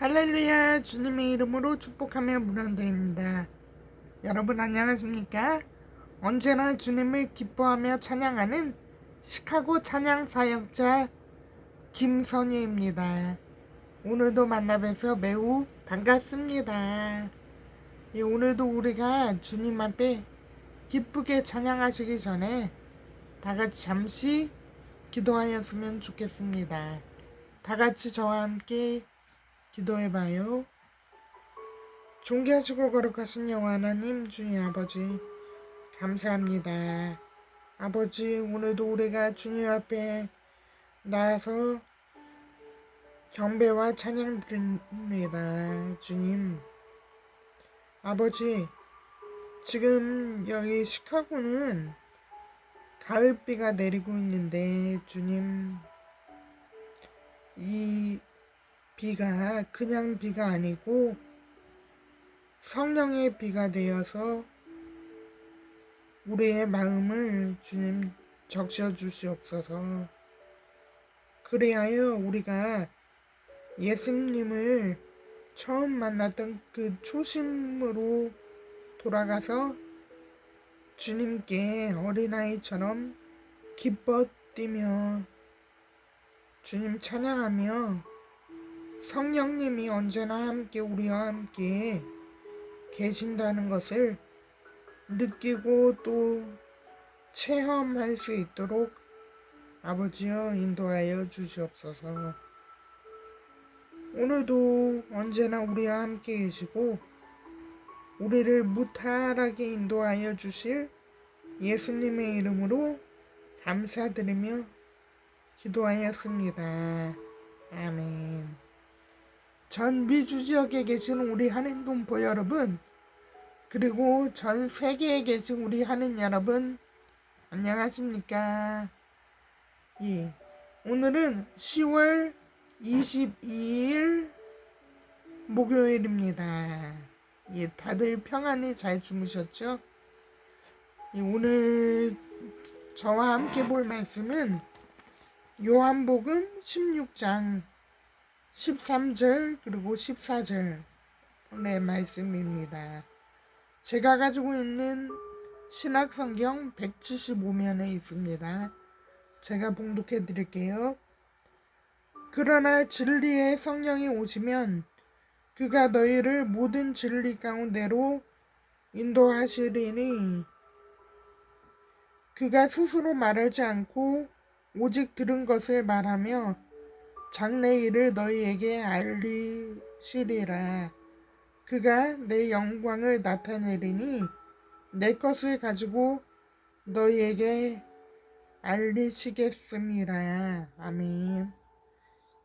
할렐루야 주님의 이름으로 축복하며 문안드립니다. 여러분 안녕하십니까? 언제나 주님을 기뻐하며 찬양하는 시카고 찬양 사역자 김선희입니다. 오늘도 만나뵈서 매우 반갑습니다. 예, 오늘도 우리가 주님 앞에 기쁘게 찬양하시기 전에 다 같이 잠시 기도하였으면 좋겠습니다. 다 같이 저와 함께 기도해봐요. 존귀하시고 거룩하신 영화 하나님 주님 아버지 감사합니다. 아버지 오늘도 우리가 주님 앞에 나와서 경배와 찬양 드립니다. 주님 아버지 지금 여기 시카고는 가을비가 내리고 있는데 주님 이 비가 그냥 비가 아니고 성령의 비가 되어서 우리의 마음을 주님 적셔 주시옵소서. 그래야여 우리가 예수님을 처음 만났던 그 초심으로 돌아가서 주님께 어린아이처럼 기뻐 뛰며 주님 찬양하며 성령님이 언제나 함께 우리와 함께 계신다는 것을 느끼고 또 체험할 수 있도록 아버지여 인도하여 주시옵소서. 오늘도 언제나 우리와 함께 계시고 우리를 무탈하게 인도하여 주실 예수님의 이름으로 감사드리며 기도하였습니다. 아멘. 전 미주 지역에 계신 우리 한인 동포 여러분, 그리고 전 세계에 계신 우리 한인 여러분, 안녕하십니까? 예. 오늘은 10월 22일 목요일입니다. 예, 다들 평안히 잘 주무셨죠? 예, 오늘 저와 함께 볼 말씀은 요한복음 16장 13절 그리고 14절의 말씀입니다. 제가 가지고 있는 신학성경 175면에 있습니다. 제가 봉독해 드릴게요. 그러나 진리의 성령이 오시면 그가 너희를 모든 진리 가운데로 인도하시리니 그가 스스로 말하지 않고 오직 들은 것을 말하며 장래 일을 너희에게 알리시리라. 그가 내 영광을 나타내리니 내 것을 가지고 너희에게 알리시겠습니다. 아멘.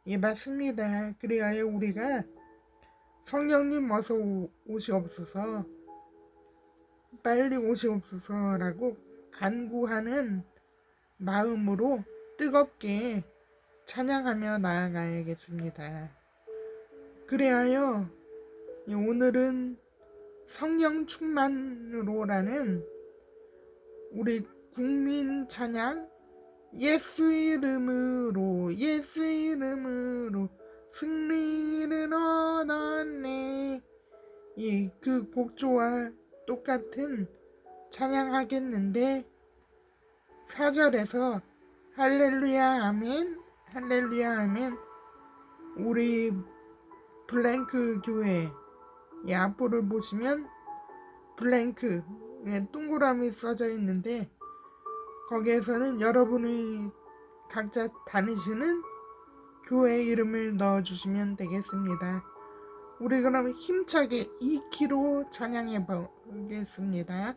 예, 맞습니다. 그래야 우리가 성령님 어서 오, 오시옵소서, 빨리 오시옵소서라고 간구하는 마음으로 뜨겁게 찬양하며 나아가야겠습니다. 그래하여 오늘은 성령 충만으로라는 우리 국민 찬양 예수 이름으로 예수 이름으로 승리를 얻었네 예, 그 곡조와 똑같은 찬양하겠는데 4절에서 할렐루야 아멘 할렐루야 아멘 우리 블랭크 교회 이 앞부를 보시면 블랭크 예, 동그라미 써져 있는데 거기에서는 여러분이 각자 다니시는 교회 이름을 넣어주시면 되겠습니다. 우리 그럼 힘차게 2키로 찬양해 보겠습니다.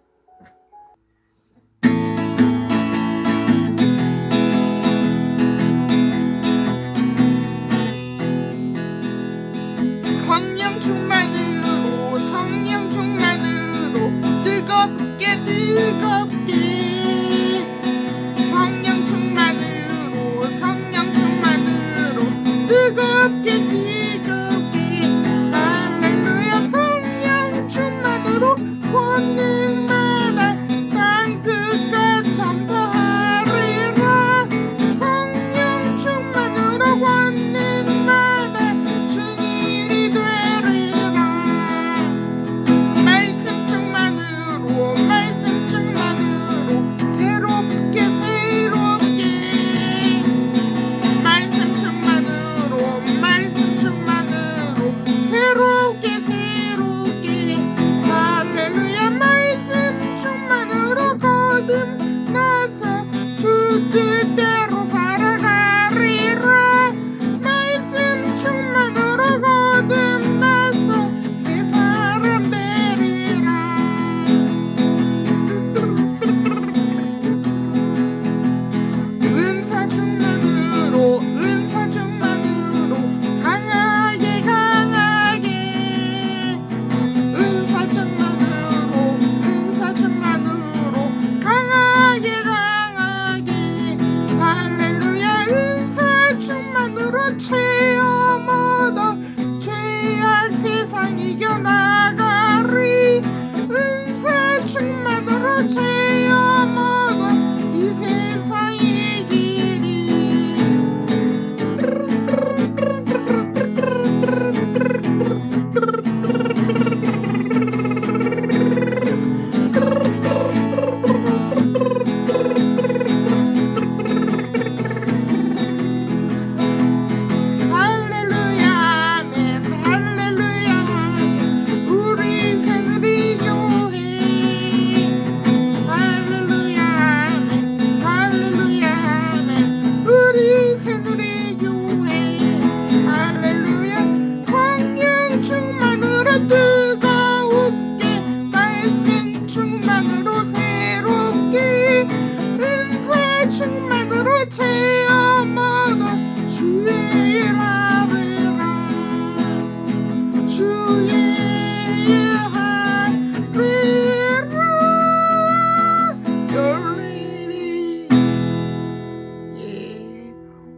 예.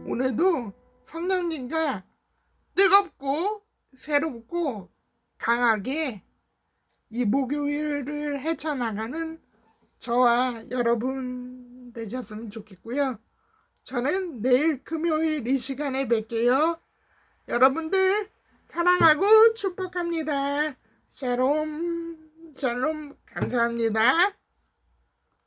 오늘도 성령님과 뜨겁고 새롭고 강하게 이 목요일을 헤쳐나가는 저와 여러분 되셨으면 좋겠고요. 저는 내일 금요일 이 시간에 뵐게요. 여러분들 사랑하고 축복합니다. 샬롬, 샬롬, 감사합니다.